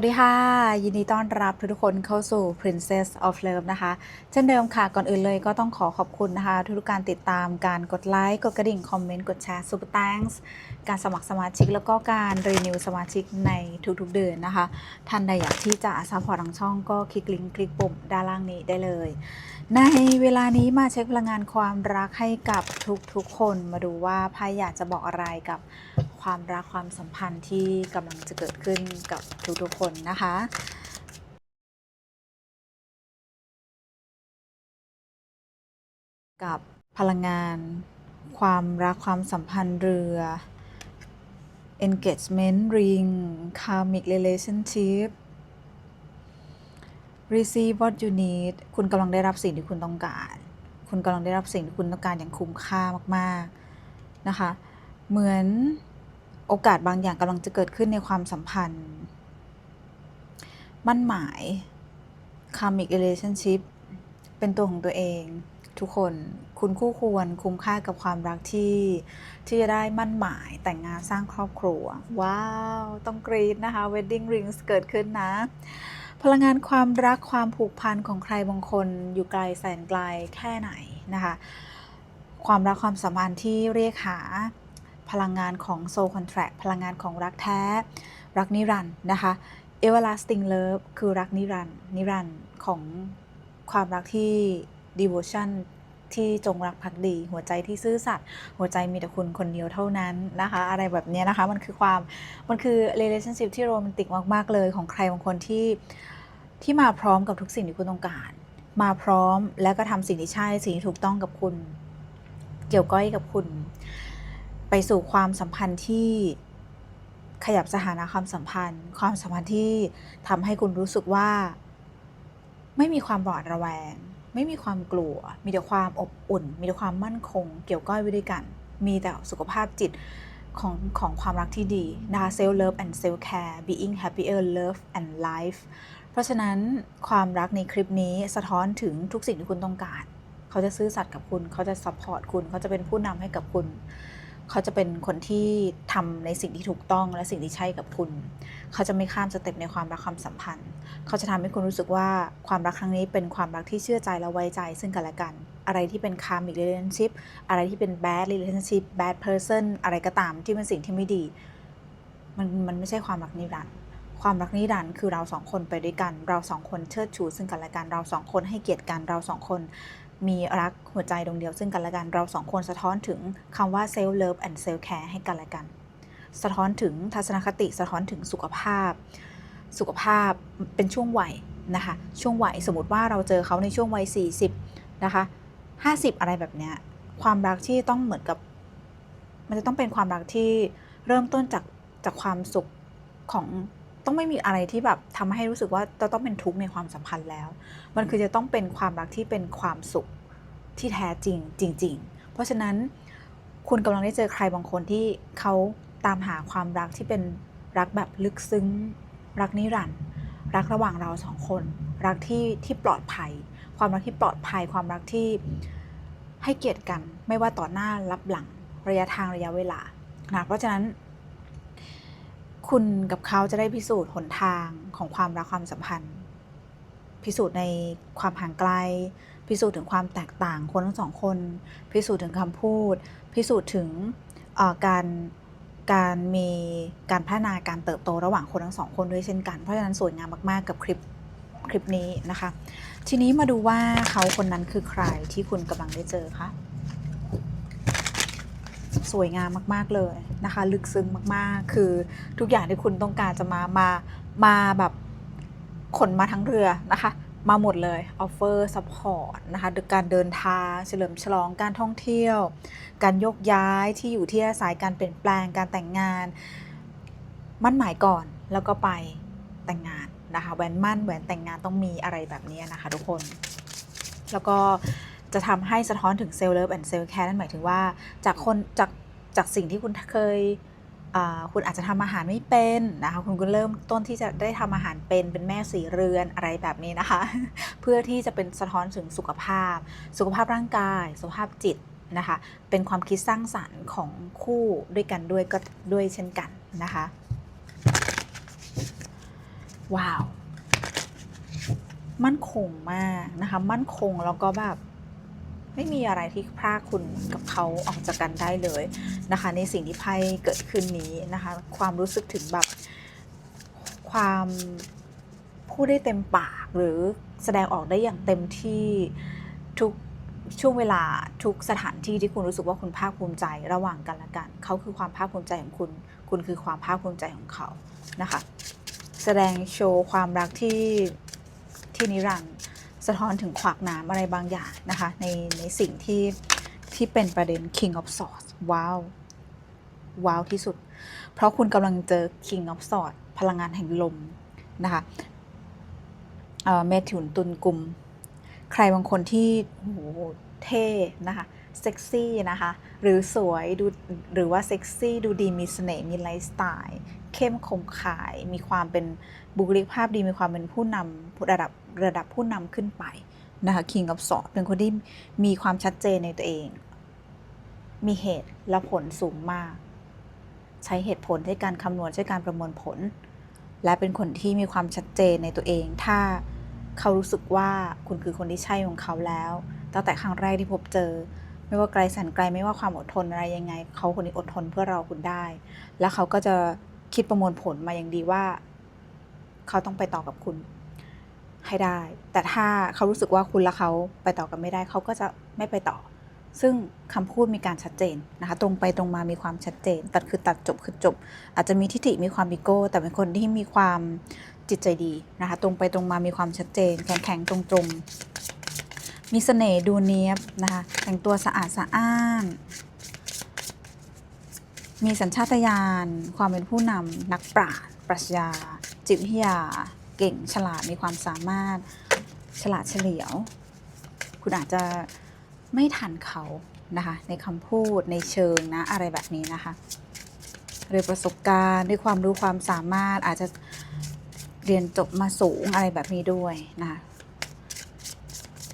วัสดีค่ะ ยินดีต้อนรับทุกๆคนเข้าสู่ Princess of Love นะคะ เช่นเดิมค่ะ ก่อนอื่นเลยก็ต้องขอขอบคุณนะคะ ทุกๆการติดตามการกดไลค์ กดกระดิ่ง คอมเมนต์ กดแชร์ Super Thanks การสมัครสมาชิก แล้วก็การรีนิวสมาชิกในทุกๆเดือนนะคะ ท่านใดอยากที่จะซัพพอร์ตทางช่องก็คลิกลิงก์คลิกปุ่มด้านล่างนี้ได้เลย ในเวลานี้มาเช็คพลังงานความรักให้กับทุกๆคน มาดูว่าไพ่อยากจะบอกอะไรกับ ความรักความสัมพันธ์ที่กำลังจะเกิดขึ้นกับทุกๆคนนะคะกับพลังงาน ความรักความสัมพันธ์เรือ engagement ring karmic relationship receive what you need คุณกำลังได้รับสิ่งที่คุณต้องการ คุณกำลังได้รับสิ่งที่คุณต้องการอย่างคุ้มค่ามาก ๆ นะคะ เหมือน โอกาสบางอย่างกำลังจะเกิดขึ้นในความสัมพันธ์ มั่นหมาย karmic relationship เป็นตัวของตัวเอง ทุกคนคุณคู่ควรคุ้มค่ากับความรักที่ที่จะได้มั่นหมายแต่งงานสร้างครอบครัว ว้าว ต้องกรีดนะคะ wedding rings เกิดขึ้นนะ พลังงานความรักความผูกพันของใครบางคนอยู่ไกลแสนไกลแค่ไหนนะคะ ความรักความสัมพันธ์ที่เรียกหา พลังงานของ soul contract พลังงานของรักแท้ รักนิรันด์นะคะ everlasting love คือรักนิรันด์นิรันด์ของความรักที่ devotion ที่จงรักภักดี หัวใจที่ซื่อสัตย์หัวใจมีแต่คุณคนเดียวเท่านั้นนะคะ อะไรแบบเนี้ยนะคะ มันคือความมันคือ relationship ที่โรแมนติกมาก ๆ เลยของใครบางคนที่ที่มาพร้อมกับทุกสิ่งที่คุณต้องการ มาพร้อมแล้วก็ทำสิ่งที่ใช่สิ่งที่ถูกต้องกับคุณ เกี่ยวก้อยกับคุณ ไปสู่ความสัมพันธ์ที่ขยับสถานะความสัมพันธ์ ความสัมพันธ์ที่ทำให้คุณรู้สึกว่า ไม่มีความหวาดระแวง ไม่มีความกลัว มีแต่ความอบอุ่น มีแต่ความมั่นคง เกี่ยวก้อยไว้ด้วยกัน มีแต่สุขภาพจิตของของความรักที่ดีนะคะ self love and self care being happier love and life เพราะฉะนั้นความรักในคลิปนี้สะท้อนถึงทุกสิ่งที่คุณต้องการ เขาจะซื่อสัตย์กับคุณ เขาจะซัพพอร์ตคุณ เขาจะเป็นผู้นำให้กับคุณ เขาจะเป็นคนที่ทำในสิ่งที่ถูกต้องและสิ่งที่ใช่กับคุณ เขาจะไม่ข้ามสเต็ปในความรักความสัมพันธ์ เขาจะทำให้คุณรู้สึกว่าความรักครั้งนี้เป็นความรักที่เชื่อใจและไว้ใจซึ่งกันและกัน อะไรที่เป็น karmic relationship อะไรที่เป็น bad relationship bad person อะไรก็ตามที่เป็นสิ่งที่ไม่ดี มันมันไม่ใช่ความรักนิรันดร์ความรักนิรันดร์คือเราสองคนไปด้วยกัน เราสองคนเชิดชูซึ่งกันและกัน เราสองคนให้เกียรติกัน เราสองคน มีรักหัวใจดวงเดียวซึ่งกันและกัน เราสองคนสะท้อนถึงคำว่า self love and self care ให้กันและกัน สะท้อนถึงทัศนคติสะท้อนถึงสุขภาพ สุขภาพเป็นช่วงวัยนะคะ ช่วงวัยสมมติว่าเราเจอเขาในช่วงวัย 40 นะคะ 50 อะไรแบบเนี้ยความรักที่ต้องเหมือนกับ มันจะต้องเป็นความรักที่เริ่มต้นจากจากความสุขของ ต้องไม่มีอะไรที่แบบทำให้รู้สึกว่าจะต้องเป็นทุกข์ในความสัมพันธ์แล้ว มันคือจะต้องเป็นความรักที่เป็นความสุขที่แท้จริงจริง ๆ เพราะฉะนั้นคุณกำลังได้เจอใครบางคนที่เขาตามหาความรักที่เป็นรักแบบลึกซึ้ง รักนิรันดร์รักระหว่างเราสองคน รักที่ที่ปลอดภัย ความรักที่ปลอดภัย ความรักที่ให้เกียรติกัน ไม่ว่าต่อหน้ารับหลังระยะทางระยะเวลานะเพราะฉะนั้น คุณกับเขาจะได้พิสูจน์หนทางของความรักความสัมพันธ์ พิสูจน์ในความห่างไกล พิสูจน์ถึงความแตกต่างคนทั้งสองคน พิสูจน์ถึงคำพูด พิสูจน์ถึงการการมีการพัฒนาการเติบโตระหว่างคนทั้งสองคนด้วยเช่นกัน เพราะฉะนั้นสวยงามมากๆกับคลิปคลิปนี้นะคะ ทีนี้มาดูว่าเขาคนนั้นคือใครที่คุณกำลังได้เจอคะ สวยงามมาก ๆ เลยนะคะ ลึกซึ้งมากๆ คือทุกอย่างที่คุณต้องการจะมา มา มาแบบขนมาทั้งเรือนะคะ มาหมดเลยออฟเฟอร์ซัพพอร์ตนะคะการเดินทางเฉลิมฉลองการท่องเที่ยว การยกย้ายที่อยู่ที่อาศัยการเปลี่ยนแปลงการแต่งงาน มั่นหมายก่อนแล้วก็ไปแต่งงานนะคะแหวนมั่นแหวนแต่งงานต้องมีอะไรแบบนี้นะคะทุกคน แล้วก็ จะทำให้สะท้อนถึงเซลล์เลิฟแอนด์เซลล์แคร์นั่นหมายถึงว่าจากคนจากจากสิ่งที่คุณเคยคุณอาจจะทำอาหารไม่เป็นนะคะคุณก็เริ่มต้นที่จะได้ทำอาหารเป็นเป็นแม่สีเรือนอะไรแบบนี้นะคะ เพื่อที่จะเป็นสะท้อนถึงสุขภาพ สุขภาพร่างกาย สุขภาพจิตนะคะ เป็นความคิดสร้างสรรค์ของคู่ด้วยกันด้วยก็ด้วยเช่นกันนะคะ ว้าว มั่นคงมากนะคะ มั่นคงแล้วก็แบบ ไม่มีอะไรที่พรากคุณกับเขาออกจากกันได้เลยนะคะ ในสิ่งที่ไพ่เกิดขึ้นนี้นะคะ ความรู้สึกถึงแบบความพูดได้เต็มปากหรือแสดงออกได้อย่างเต็มที่ทุกช่วงเวลาทุกสถานที่ที่คุณรู้สึกว่าคุณภาคภูมิใจระหว่างกันและกัน เขาคือความภาคภูมิใจของคุณ คุณคือความภาคภูมิใจของเขานะคะ แสดงโชว์ความรักที่ที่นิรันดร์ สะท้อนถึงขวากน้ำอะไรบางอย่างนะคะ ในในสิ่งที่ที่เป็นประเด็น King of Swords ว้าว ว้าวที่สุด เพราะคุณกำลังเจอ King of Swords พลังงานแห่งลมนะคะเอ่อเมถุนตุลกุมใครบางคนที่โหเท่นะคะเซ็กซี่นะคะ หรือสวยดูหรือว่าเซ็กซี่ดูดีมีเสน่ห์มีไลฟ์สไตล์ เข้มคมขาย มีความเป็นบุคลิกภาพดีมีความเป็นผู้นำระดับ ระดับผู้นำขึ้นไปนะคะ King of Swords เป็นคนที่มีความชัดเจนในตัวเอง มีเหตุและผลสูงมาก ใช้เหตุผลใช้การคำนวณใช้การประมวลผล และเป็นคนที่มีความชัดเจนในตัวเอง ถ้าเขารู้สึกว่าคุณคือคนที่ใช่ของเขาแล้ว ตั้งแต่ครั้งแรกที่พบเจอ ไม่ว่าไกลแสนไกลไม่ว่าความอดทนอะไรยังไง เขาคนนี้อดทนเพื่อเราคุณได้ แล้วเขาก็จะคิดประมวลผลมาอย่างดีว่า เขาต้องไปต่อกับคุณ ให้ได้ แต่ถ้าเขารู้สึกว่าคุณและเขาไปต่อกันไม่ได้ เขาก็จะไม่ไปต่อ ซึ่งคำพูดมีการชัดเจนนะคะ ตรงไปตรงมามีความชัดเจน ตัดคือตัดจบคือจบ อาจจะมีทิฏฐิมีความอีโก้ แต่เป็นคนที่มีความจิตใจดีนะคะ ตรงไปตรงมามีความชัดเจน แข็งแข็งตรงตรงมีเสน่ห์ดูเนียบนะคะ แต่งตัวสะอาดสะอ้านมีสัญชาตญาณความเป็นผู้นำนักปราชญ์ปรัชญา จิตวิทยา เก่งฉลาดมีความสามารถฉลาดเฉลียว คุณอาจจะไม่ทันเขานะคะในคำพูดในเชิงนะอะไรแบบนี้นะคะเรื่อประสบการณ์ด้วยความรู้ความสามารถอาจจะเรียนจบมาสูงอะไรแบบนี้ด้วยนะคะ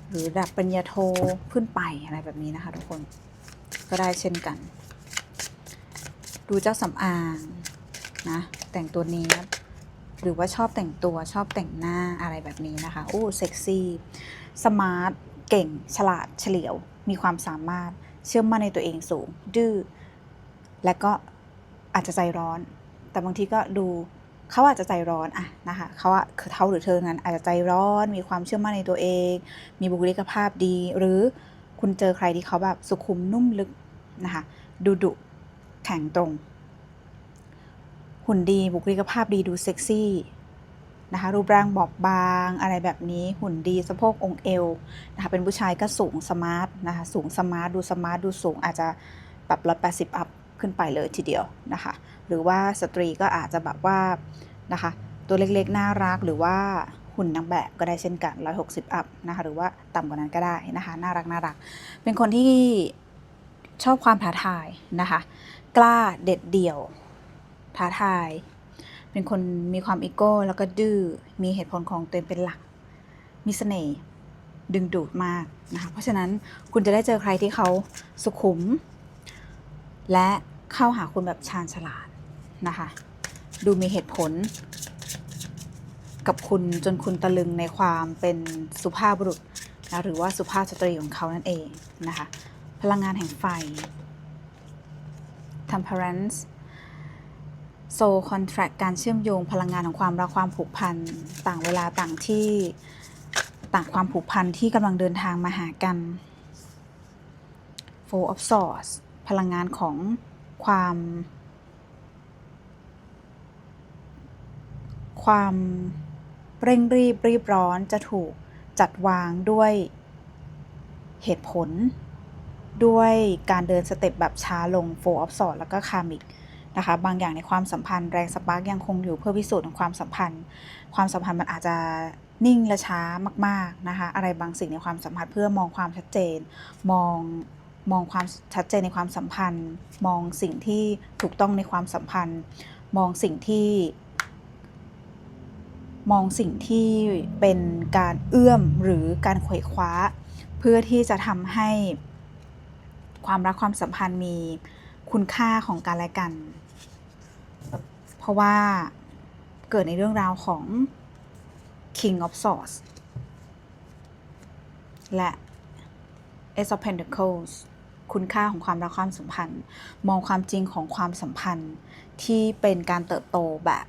หรือระดับปริญญาโทขึ้นไปอะไรแบบนี้นะคะทุกคนก็ได้เช่นกัน ดูเจ้าสำอางนะแต่งตัวนี้ หรือว่าชอบแต่งตัวชอบแต่งหน้าอะไรแบบนี้นะคะโอ้เซ็กซี่สมาร์ทเก่ง ฉลาดเฉลียว มีความสามารถเชื่อมั่นในตัวเองสูง ดื้อและก็อาจจะใจร้อน แต่บางทีก็ดูเขาอาจจะใจร้อนอะนะคะเขาอะคือเขาหรือเธอนั้นอาจจะใจร้อน มีความเชื่อมั่นในตัวเอง มีบุคลิกภาพดี หรือคุณเจอใครที่เขาแบบสุขุมนุ่มลึกนะคะดูดุแข็งตรง หุ่นดีบุคลิกภาพดีดูเซ็กซี่นะคะรูปร่างบอบบางอะไรแบบนี้หุ่นดีสะโพกองเอวนะคะเป็นผู้ชายก็สูงสมาร์ทนะคะสูงสมาร์ทดูสมาร์ทดูสูงอาจจะแบบร้อยแปดสิบอัพขึ้นไปเลยทีเดียวนะคะหรือว่าสตรีก็อาจจะแบบว่านะคะตัวเล็กๆ น่ารักหรือว่าหุ่นนางแบบก็ได้เช่นกัน 160 อัพนะคะหรือว่าต่ำกว่านั้นก็ได้นะคะน่ารักน่ารัก เป็นคนที่ชอบความท้าทายนะคะ กล้าเด็ดเดี่ยว ท้าทาย เป็นคนมีความอีโก้ แล้วก็ดื้อ มีเหตุผลของตัวเองเป็นหลัก มีเสน่ห์ ดึงดูดมากนะคะ เพราะฉะนั้นคุณจะได้เจอใครที่เขาสุขุม และเข้าหาคุณแบบชาญฉลาดนะคะ ดูมีเหตุผล กับคุณจนคุณตะลึงในความเป็นสุภาพบุรุษนะหรือว่าสุภาพสตรีของเขานั่นเองนะคะ พลังงานแห่งไฟ temperance soul contract การเชื่อมโยงพลังงานของความรักความผูกพันต่างเวลาต่างที่ต่างความผูกพันที่กำลังเดินทางมาหากัน four of swords พลังงานของความ ความเร่งรีบรีบร้อนจะถูกจัดวางด้วยเหตุผล ด้วยการเดินสเต็ปแบบช้าลง four of swords แล้วก็ karmic นะคะ บางอย่างในความสัมพันธ์แรงสปาร์กยังคงอยู่เพื่อพิสูจน์ของความสัมพันธ์ ความสัมพันธ์มันอาจจะนิ่งและช้ามาก ๆ นะคะ อะไรบางสิ่งในความสัมพันธ์เพื่อมองความชัดเจน มองมองความชัดเจนในความสัมพันธ์ มองสิ่งที่ถูกต้องในความสัมพันธ์ มองสิ่งที่มองสิ่งที่เป็นการเอื้อมหรือการขว่คว้า เพื่อที่จะทำให้ความรักความสัมพันธ์มีคุณค่าของการและกัน ราะว่าเกิดในเรื่องราวของ King of Swords และ Ace of Pentacles คุณค่าของความรักความสัมพันธ์ มองความจริงของความสัมพันธ์ที่เป็นการเติบโตแบบ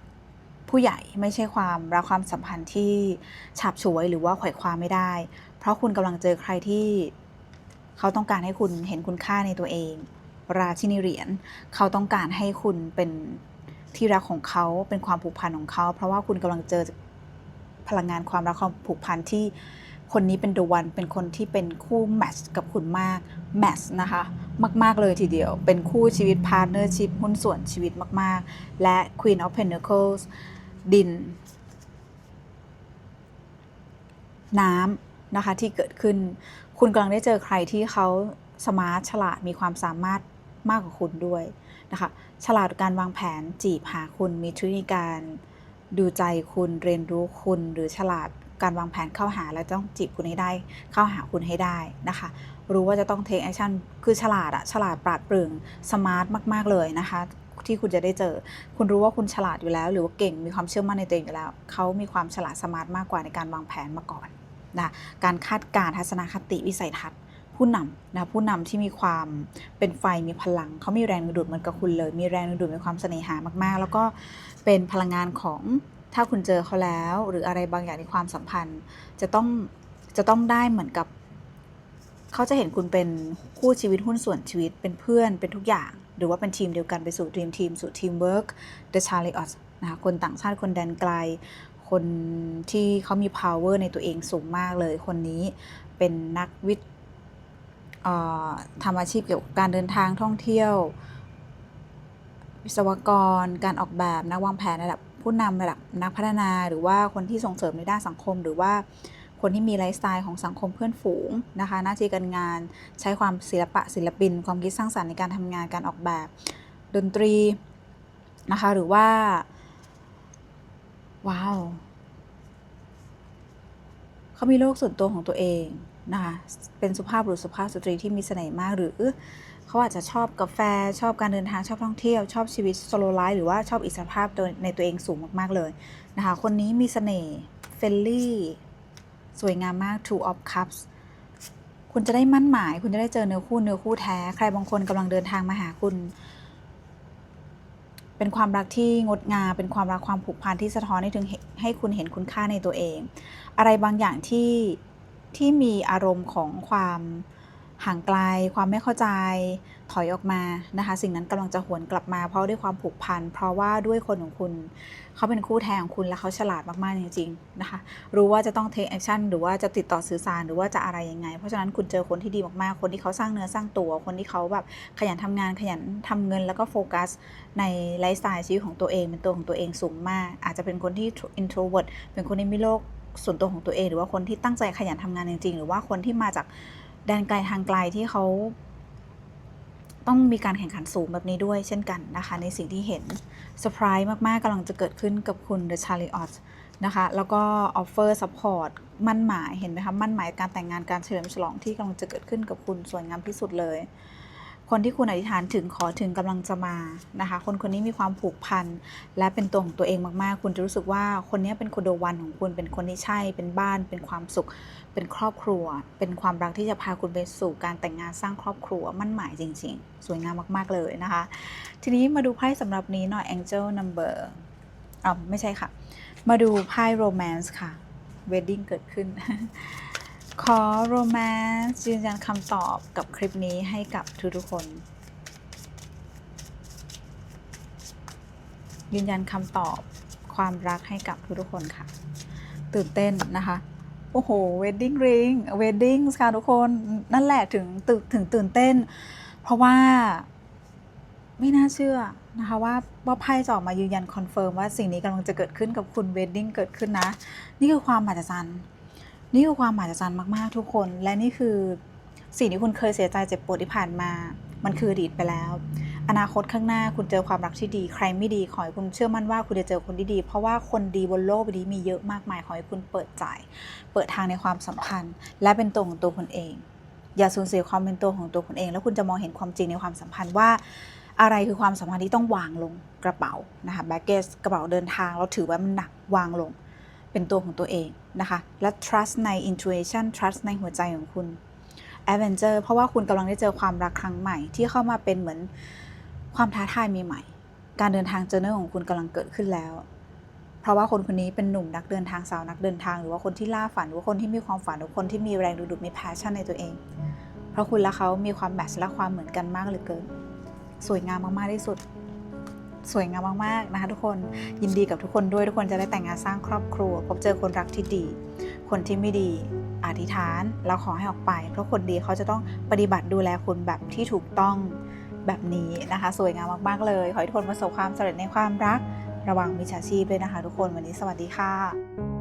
ผู้ใหญ่ไม่ใช่ความรักความสัมพันธ์ที่ฉาบฉวยหรือว่าไขว่คว้าไม่ได้ เพราะคุณกำลังเจอใครที่เขาต้องการให้คุณเห็นคุณค่าในตัวเอง ราชินีเหรียญเขาต้องการให้คุณเป็น ที่รักของเขาเป็นความผูกพันของเขา เพราะว่าคุณกำลังเจอพลังงานความรักความผูกพันที่คนนี้เป็น the one เป็นคนที่เป็นคู่แมทช์กับคุณมากแมทช์นะคะ มาก ๆ เลยทีเดียว เป็นคู่ชีวิตพาร์เนอร์ชิพหุ้นส่วนชีวิตมาก ๆ และ Queen of Pentacles ดิน น้ำนะคะที่เกิดขึ้น คุณกำลังได้เจอใครที่เขาสมาร์ทฉลาดมีความสามารถ มากกว่าคุณด้วยนะคะฉลาดการวางแผนจีบหาคุณมีทคนิคการดูใจคุณเรียนรู้คุณหรือฉลาดการวางแผนเข้าหาแล้วต้องจีบคุณให้ได้ เข้าหาคุณให้ได้นะคะ รู้ว่าจะต้อง take action คือฉลาดอะฉลาดปราดเปรื่องสมาร์ทมาก ๆ เลยนะคะ ที่คุณจะได้เจอ คุณรู้ว่าคุณฉลาดอยู่แล้ว หรือว่าเก่งมีความเชื่อมั่นในตัวเองอยู่แล้วเขามีความฉลาดสมาร์ทมากกว่าในการวางแผนมาก่อนนะการคาดการณ์ทัศนคติวิสัยทัศน์ ผู้นำนะผู้นำที่มีความเป็นไฟมีพลัง เขามีแรงดึงดูดเหมือนกับคุณเลย มีแรงดึงดูดมีความเสน่หามากๆ แล้วก็เป็นพลังงานของถ้าคุณเจอเขาแล้ว หรืออะไรบางอย่างในความสัมพันธ์ จะต้องจะต้องได้เหมือนกับ เขาจะเห็นคุณเป็นคู่ชีวิตหุ้นส่วนชีวิตเป็นเพื่อนเป็นทุกอย่าง หรือว่าเป็นทีมเดียวกันไปสู่ทีมทีมสู่ทีมเวิร์ก The Chariot นะคะคนต่างชาติคนแดนไกล คนที่เขามี power ในตัวเองสูงมากเลยคนนี้เป็นนักวิทย์ ทำอาชีพเกี่ยวกับการเดินทางท่องเที่ยว วิศวกร การออกแบบนักวางแผนระดับผู้นำระดับนักพัฒนา หรือว่าคนที่ส่งเสริมในด้านสังคม หรือว่าคนที่มีไลฟ์สไตล์ของสังคมเพื่อนฝูงนะคะหน้าที่การงานใช้ความศิลปะศิลปิน ความคิดสร้างสรรค์ในการทำงานการออกแบบ ดนตรีนะคะหรือว่า ว้าวเขามีโลกส่วนตัวของตัวเอง นะคะเป็นสุภาพบุรุษสุภาพสตรีที่มีเสน่ห์มาก หรือเขาอาจจะชอบกาแฟชอบการเดินทางชอบท่องเที่ยว ชอบชีวิตโซโลไลฟ์หรือว่าชอบอิสรภาพในตัวเองสูงมากๆเลยนะคะคนนี้มีเสน่ห์เฟลลี่สวยงามมาก Two of Cups คุณจะได้มั่นหมาย คุณจะได้เจอเนื้อคู่เนื้อคู่แท้ ใครบางคนกำลังเดินทางมาหาคุณ เป็นความรักที่งดงาม เป็นความรักความผูกพันที่สะท้อนให้ถึงให้คุณเห็นคุณค่าในตัวเอง อะไรบางอย่างที่ ที่มีอารมณ์ของความห่างไกล ความไม่เข้าใจ ถอยออกมานะคะ สิ่งนั้นกำลังจะหวนกลับมาเพราะด้วยความผูกพัน เพราะว่าด้วยคนของคุณ เขาเป็นคู่แท้ของคุณและเขาฉลาดมาก ๆ จริง ๆ นะคะ รู้ว่าจะต้อง take action หรือว่าจะติดต่อสื่อสารหรือว่าจะอะไรยังไง เพราะฉะนั้นคุณเจอคนที่ดีมาก ๆ คนที่เขาสร้างเนื้อสร้างตัว คนที่เขาแบบขยันทำงานขยันทำเงินแล้วก็โฟกัส ในไลฟ์สไตล์ชีวิตของตัวเองเป็นตัวของตัวเองสูงมาก อาจจะเป็นคนที่ introvert เป็นคนที่มีโลก ส่วนตัวของตัวเอง หรือว่าคนที่ตั้งใจขยันทำงานจริง ๆ หรือว่าคนที่มาจากแดนไกลทางไกลที่เขาต้องมีการแข่งขันสูงแบบนี้ด้วยเช่นกันนะคะ ในสิ่งที่เห็นเซอร์ไพรส์มากๆกำลังจะเกิดขึ้นกับคุณ The Chariot นะคะ แล้วก็ออฟเฟอร์ซัพพอร์ตมั่นหมายเห็นไหมคะ มั่นหมายการแต่งงานการเฉลิมฉลองที่กำลังจะเกิดขึ้นกับคุณสวยงามที่สุดเลย คนที่คุณอธิษฐานถึงขอถึงกำลังจะมานะคะ คนคนนี้มีความผูกพันและเป็นตัวของตัวเองมากๆ คุณจะรู้สึกว่าคนนี้เป็นคนโดวันของคุณเป็นคนที่ใช่ เป็นบ้าน เป็นความสุข เป็นครอบครัว เป็นความรักที่จะพาคุณไปสู่การแต่งงานสร้างครอบครัวมั่นหมายจริง ๆ สวยงามมากๆเลยนะคะ ทีนี้มาดูไพ่สำหรับนี้หน่อย Angel Number อ๋อไม่ใช่ค่ะ มาดูไพ่ Romance ค่ะ Wedding เกิดขึ้น ขอ Romance ยืนยันคำตอบกับคลิปนี้ให้กับทุกๆคน ยืนยันคำตอบความรักให้กับทุกๆคนค่ะ ตื่นเต้นนะคะ โอ้โห wedding ring wedding ค่ะทุกคนนั่นแหละถึงตื่นถึงตื่นเต้น เพราะว่าไม่น่าเชื่อนะคะว่าว่าไพ่จะออกมายืนยันคอนเฟิร์มว่าสิ่งนี้กำลังจะเกิดขึ้นกับคุณ wedding เกิดขึ้นนะ นี่คือความมหัศจรรย์ นี่คือความมหัศจรรย์มากๆทุกคน และนี่คือสิ่งที่คุณเคยเสียใจเจ็บปวดที่ผ่านมา มันคืออดีตไปแล้ว อนาคตข้างหน้าคุณเจอความรักที่ดี ใครไม่ดีขอให้คุณเชื่อมั่นว่าคุณจะเจอคนที่ดี เพราะว่าคนดีบนโลกใบนี้มีเยอะมากมายขอให้คุณเปิดใจ เปิดทางในความสัมพันธ์ และเป็นตัวของตัวคุณเอง อย่าสูญเสียความเป็นตัวของตัวคุณเอง แล้วคุณจะมองเห็นความจริงในความสัมพันธ์ว่าอะไรคือความสัมพันธ์ที่ต้องวางลงกระเป๋านะคะแบกเกจกระเป๋าเดินทางเราถือว่ามันหนักวางลง เป็นตัวของตัวเองนะคะ และ trust ใน intuition trust ในหัวใจของคุณ adventure เพราะว่าคุณกำลังได้เจอความรักครั้งใหม่ ที่เข้ามาเป็นเหมือนความท้าทายใหม่ๆ การเดินทางเจอเนอร์ของคุณกำลังเกิดขึ้นแล้ว เพราะว่าคนคนนี้เป็นหนุ่มนักเดินทางสาวนักเดินทาง หรือว่าคนที่ล่าฝันหรือว่าคนที่มีความฝันหรือคนที่มีแรงดึงดูดมี passion ในตัวเอง เพราะคุณและเขามีความแมทช์และความเหมือนกันมากเหลือเกิน สวยงามมากๆที่สุด สวยงามมากๆนะคะ ทุกคนยินดีกับทุกคนด้วยทุกคนจะได้แต่งงานสร้างครอบครัว พบเจอคนรักที่ดี คนที่ไม่ดีอธิษฐานแล้วขอให้ออกไป เพราะคนดีเขาจะต้องปฏิบัติดูแลคุณแบบที่ถูกต้องแบบนี้นะคะ สวยงามมากๆเลย ขอให้ทุกคนประสบความสำเร็จในความรัก ระวังมิจฉาชีพด้วยนะคะ ทุกคนวันนี้สวัสดีค่ะ